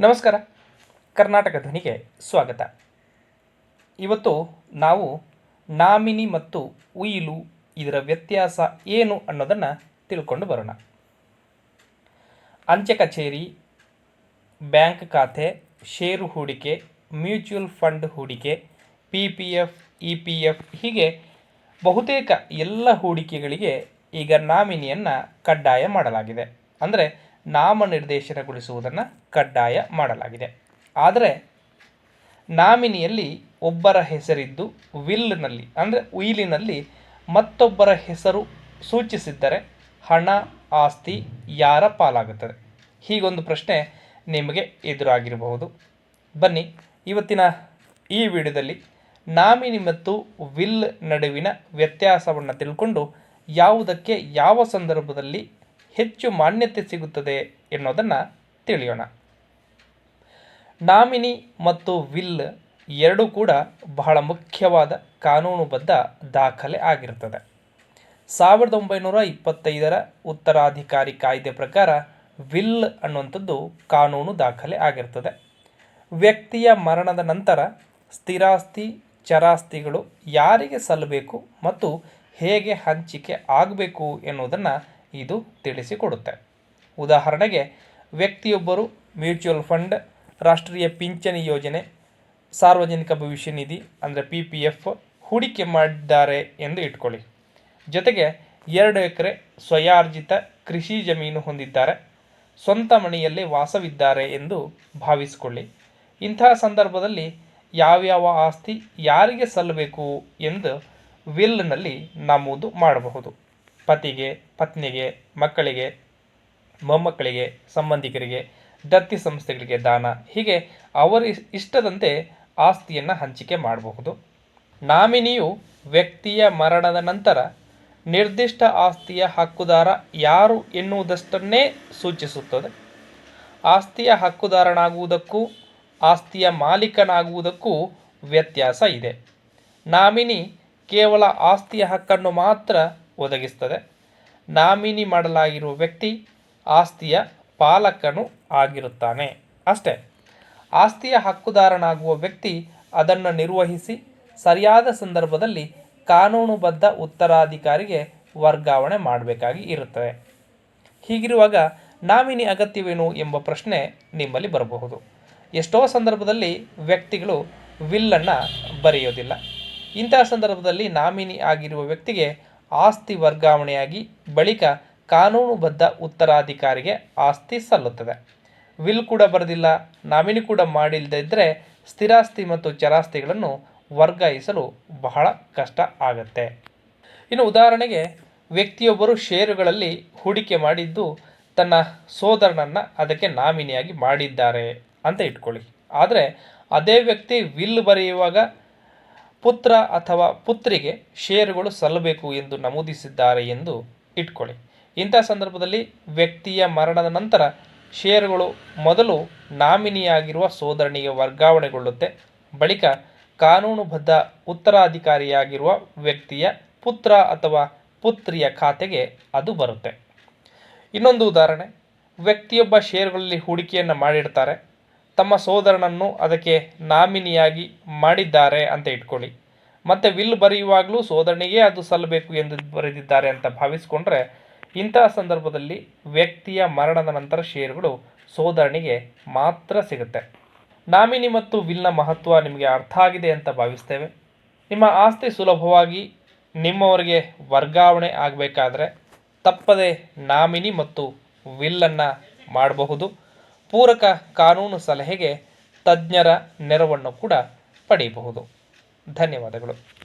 ನಮಸ್ಕಾರ. ಕರ್ನಾಟಕ ಧ್ವನಿಗೆ ಸ್ವಾಗತ. ಇವತ್ತು ನಾವು ನಾಮಿನಿ ಮತ್ತು ಉಯಿಲು ಇದರ ವ್ಯತ್ಯಾಸ ಏನು ಅನ್ನೋದನ್ನು ತಿಳ್ಕೊಂಡು ಬರೋಣ. ಅಂಚೆ ಕಚೇರಿ, ಬ್ಯಾಂಕ್ ಖಾತೆ, ಷೇರು ಹೂಡಿಕೆ, ಮ್ಯೂಚುವಲ್ ಫಂಡ್ ಹೂಡಿಕೆ, P P F, E P F ಹೀಗೆ ಬಹುತೇಕ ಎಲ್ಲ ಹೂಡಿಕೆಗಳಿಗೆ ಈಗ ನಾಮಿನಿಯನ್ನು ಕಡ್ಡಾಯ ಮಾಡಲಾಗಿದೆ. ಅಂದರೆ ನಾಮನಿರ್ದೇಶನಗೊಳಿಸುವುದನ್ನು ಕಡ್ಡಾಯ ಮಾಡಲಾಗಿದೆ. ಆದರೆ, ನಾಮಿನಿಯಲ್ಲಿ ಒಬ್ಬರ ಹೆಸರಿದ್ದು ವಿಲ್ನಲ್ಲಿ, ಅಂದರೆ ಉಯಿಲಿನಲ್ಲಿ ಮತ್ತೊಬ್ಬರ ಹೆಸರು ಸೂಚಿಸಿದ್ದರೆ ಹಣ, ಆಸ್ತಿ ಯಾರ ಪಾಲಾಗುತ್ತದೆ? ಹೀಗೊಂದು ಪ್ರಶ್ನೆ ನಿಮಗೆ ಎದುರಾಗಿರಬಹುದು. ಬನ್ನಿ, ಇವತ್ತಿನ ಈ ವಿಡಿಯೋದಲ್ಲಿ ನಾಮಿನಿ ಮತ್ತು ವಿಲ್ ನಡುವಿನ ವ್ಯತ್ಯಾಸವನ್ನು ತಿಳ್ಕೊಂಡು ಯಾವುದಕ್ಕೆ ಯಾವ ಸಂದರ್ಭದಲ್ಲಿ ಹೆಚ್ಚು ಮಾನ್ಯತೆ ಸಿಗುತ್ತದೆ ಎನ್ನುವುದನ್ನು ತಿಳಿಯೋಣ. ನಾಮಿನಿ ಮತ್ತು ವಿಲ್ ಎರಡೂ ಕೂಡ ಬಹಳ ಮುಖ್ಯವಾದ ಕಾನೂನುಬದ್ಧ ದಾಖಲೆ ಆಗಿರುತ್ತದೆ. ಸಾವಿರದ ಒಂಬೈನೂರ ಇಪ್ಪತ್ತೈದರ ಉತ್ತರಾಧಿಕಾರಿ ಕಾಯ್ದೆ ಪ್ರಕಾರ ವಿಲ್ ಅನ್ನುವಂಥದ್ದು ಕಾನೂನು ದಾಖಲೆ ಆಗಿರ್ತದೆ. ವ್ಯಕ್ತಿಯ ಮರಣದ ನಂತರ ಸ್ಥಿರಾಸ್ತಿ, ಚರಾಸ್ತಿಗಳು ಯಾರಿಗೆ ಸಲ್ಲಬೇಕು ಮತ್ತು ಹೇಗೆ ಹಂಚಿಕೆ ಆಗಬೇಕು ಎನ್ನುವುದನ್ನು ಇದು ತಿಳಿಸಿಕೊಡುತ್ತೆ. ಉದಾಹರಣೆಗೆ, ವ್ಯಕ್ತಿಯೊಬ್ಬರು ಮ್ಯೂಚುವಲ್ ಫಂಡ್, ರಾಷ್ಟ್ರೀಯ ಪಿಂಚಣಿ ಯೋಜನೆ, ಸಾರ್ವಜನಿಕ ಭವಿಷ್ಯ ನಿಧಿ, ಅಂದರೆ ಪಿ ಪಿ ಎಫ್ ಹೂಡಿಕೆ ಮಾಡಿದ್ದಾರೆ ಎಂದು ಇಟ್ಕೊಳ್ಳಿ. ಜೊತೆಗೆ, ಎರಡು ಎಕರೆ ಸ್ವಯಾರ್ಜಿತ ಕೃಷಿ ಜಮೀನು ಹೊಂದಿದ್ದಾರೆ. ಸ್ವಂತ ಮನೆಯಲ್ಲಿ ವಾಸವಿದ್ದಾರೆ ಎಂದು ಭಾವಿಸಿಕೊಳ್ಳಿ. ಇಂತಹ ಸಂದರ್ಭದಲ್ಲಿ ಯಾವ್ಯಾವ ಆಸ್ತಿ ಯಾರಿಗೆ ಸಲ್ಲಬೇಕು ಎಂದು ವಿಲ್ನಲ್ಲಿ ನಮೂದು ಮಾಡಬಹುದು. ಪತಿಗೆ, ಪತ್ನಿಗೆ, ಮಕ್ಕಳಿಗೆ, ಮೊಮ್ಮಕ್ಕಳಿಗೆ, ಸಂಬಂಧಿಕರಿಗೆ, ದತ್ತಿ ಸಂಸ್ಥೆಗಳಿಗೆ ದಾನ. ಹೀಗೆ ಅವರ ಇಷ್ಟದಂತೆ ಆಸ್ತಿಯನ್ನು ಹಂಚಿಕೆ ಮಾಡಬಹುದು. ನಾಮಿನಿಯು ವ್ಯಕ್ತಿಯ ಮರಣದ ನಂತರ ನಿರ್ದಿಷ್ಟ ಆಸ್ತಿಯ ಹಕ್ಕುದಾರ ಯಾರು ಎನ್ನುವುದಷ್ಟನ್ನೇ ಸೂಚಿಸುತ್ತದೆ. ಆಸ್ತಿಯ ಹಕ್ಕುದಾರನಾಗುವುದಕ್ಕೂ ಆಸ್ತಿಯ ಮಾಲೀಕನಾಗುವುದಕ್ಕೂ ವ್ಯತ್ಯಾಸ ಇದೆ. ನಾಮಿನಿ ಕೇವಲ ಆಸ್ತಿಯ ಹಕ್ಕನ್ನು ಮಾತ್ರ ಒದಗಿಸ್ತದೆ. ನಾಮಿನಿ ಮಾಡಲಾಗಿರುವ ವ್ಯಕ್ತಿ ಆಸ್ತಿಯ ಪಾಲಕನು ಆಗಿರುತ್ತಾನೆ. ಅಷ್ಟೇ, ಆಸ್ತಿಯ ಹಕ್ಕುದಾರನಾಗುವ ವ್ಯಕ್ತಿ ಅದನ್ನು ನಿರ್ವಹಿಸಿ ಸರಿಯಾದ ಸಂದರ್ಭದಲ್ಲಿ ಕಾನೂನುಬದ್ಧ ಉತ್ತರಾಧಿಕಾರಿಗೆ ವರ್ಗಾವಣೆ ಮಾಡಬೇಕಾಗಿ ಇರುತ್ತದೆ. ಹೀಗಿರುವಾಗ ನಾಮಿನಿ ಅಗತ್ಯವೇನು ಎಂಬ ಪ್ರಶ್ನೆ ನಿಮ್ಮಲ್ಲಿ ಬರಬಹುದು. ಎಷ್ಟೋ ಸಂದರ್ಭದಲ್ಲಿ ವ್ಯಕ್ತಿಗಳು ವಿಲ್ಲನ್ನು ಬರೆಯೋದಿಲ್ಲ. ಇಂತಹ ಸಂದರ್ಭದಲ್ಲಿ ನಾಮಿನಿ ಆಗಿರುವ ವ್ಯಕ್ತಿಗೆ ಆಸ್ತಿ ವರ್ಗಾವಣೆಯಾಗಿ ಬಳಿಕ ಕಾನೂನುಬದ್ಧ ಉತ್ತರಾಧಿಕಾರಿಗೆ ಆಸ್ತಿ ಸಲ್ಲುತ್ತದೆ. ವಿಲ್ ಕೂಡ ಬರೆದಿಲ್ಲ, ನಾಮಿನಿ ಕೂಡ ಮಾಡಿಲ್ಲದಿದ್ದರೆ ಸ್ಥಿರಾಸ್ತಿ ಮತ್ತು ಚರಾಸ್ತಿಗಳನ್ನು ವರ್ಗಾಯಿಸಲು ಬಹಳ ಕಷ್ಟ ಆಗುತ್ತೆ. ಇನ್ನು ಉದಾಹರಣೆಗೆ, ವ್ಯಕ್ತಿಯೊಬ್ಬರು ಷೇರುಗಳಲ್ಲಿ ಹೂಡಿಕೆ ಮಾಡಿದ್ದು ತನ್ನ ಸೋದರನನ್ನು ಅದಕ್ಕೆ ನಾಮಿನಿಯಾಗಿ ಮಾಡಿದ್ದಾರೆ ಅಂತ ಇಟ್ಕೊಳ್ಳಿ. ಆದರೆ, ಅದೇ ವ್ಯಕ್ತಿ ವಿಲ್ ಬರೆಯುವಾಗ ಪುತ್ರ ಅಥವಾ ಪುತ್ರಿಗೆ ಷೇರುಗಳು ಸಲ್ಲಬೇಕು ಎಂದು ನಮೂದಿಸಿದ್ದಾರೆ ಎಂದು ಇಟ್ಕೊಳ್ಳಿ. ಇಂಥ ಸಂದರ್ಭದಲ್ಲಿ ವ್ಯಕ್ತಿಯ ಮರಣದ ನಂತರ ಷೇರುಗಳು ಮೊದಲು ನಾಮಿನಿಯಾಗಿರುವ ಸೋದರನಿಗೆ ವರ್ಗಾವಣೆಗೊಳ್ಳುತ್ತೆ. ಬಳಿಕ ಕಾನೂನುಬದ್ಧ ಉತ್ತರಾಧಿಕಾರಿಯಾಗಿರುವ ವ್ಯಕ್ತಿಯ ಪುತ್ರ ಅಥವಾ ಪುತ್ರಿಯ ಖಾತೆಗೆ ಅದು ಬರುತ್ತೆ. ಇನ್ನೊಂದು ಉದಾಹರಣೆ. ವ್ಯಕ್ತಿಯೊಬ್ಬ ಷೇರುಗಳಲ್ಲಿ ಹೂಡಿಕೆಯನ್ನು ಮಾಡಿರ್ತಾರೆ. ತಮ್ಮ ಸೋದರನನ್ನು ಅದಕ್ಕೆ ನಾಮಿನಿಯಾಗಿ ಮಾಡಿದ್ದಾರೆ ಅಂತ ಇಟ್ಕೊಳ್ಳಿ. ಮತ್ತು ವಿಲ್ ಬರೆಯುವಾಗಲೂ ಸೋದರನಿಗೆ ಅದು ಸಲ್ಲಬೇಕು ಎಂದು ಬರೆದಿದ್ದಾರೆ ಅಂತ ಭಾವಿಸಿಕೊಂಡ್ರೆ ಇಂತಹ ಸಂದರ್ಭದಲ್ಲಿ ವ್ಯಕ್ತಿಯ ಮರಣದ ನಂತರ ಷೇರುಗಳು ಸೋದರನಿಗೆ ಮಾತ್ರ ಸಿಗುತ್ತೆ. ನಾಮಿನಿ ಮತ್ತು ವಿಲ್ನ ಮಹತ್ವ ನಿಮಗೆ ಅರ್ಥ ಆಗಿದೆ ಅಂತ ಭಾವಿಸ್ತೇವೆ. ನಿಮ್ಮ ಆಸ್ತಿ ಸುಲಭವಾಗಿ ನಿಮ್ಮವರಿಗೆ ವರ್ಗಾವಣೆ ಆಗಬೇಕಾದ್ರೆ ತಪ್ಪದೆ ನಾಮಿನಿ ಮತ್ತು ವಿಲ್ಲನ್ನು ಮಾಡಬಹುದು. ಪೂರಕ ಕಾನೂನು ಸಲಹೆಗೆ ತಜ್ಞರ ನೆರವನ್ನು ಕೂಡ ಪಡೆಯಬಹುದು. ಧನ್ಯವಾದಗಳು.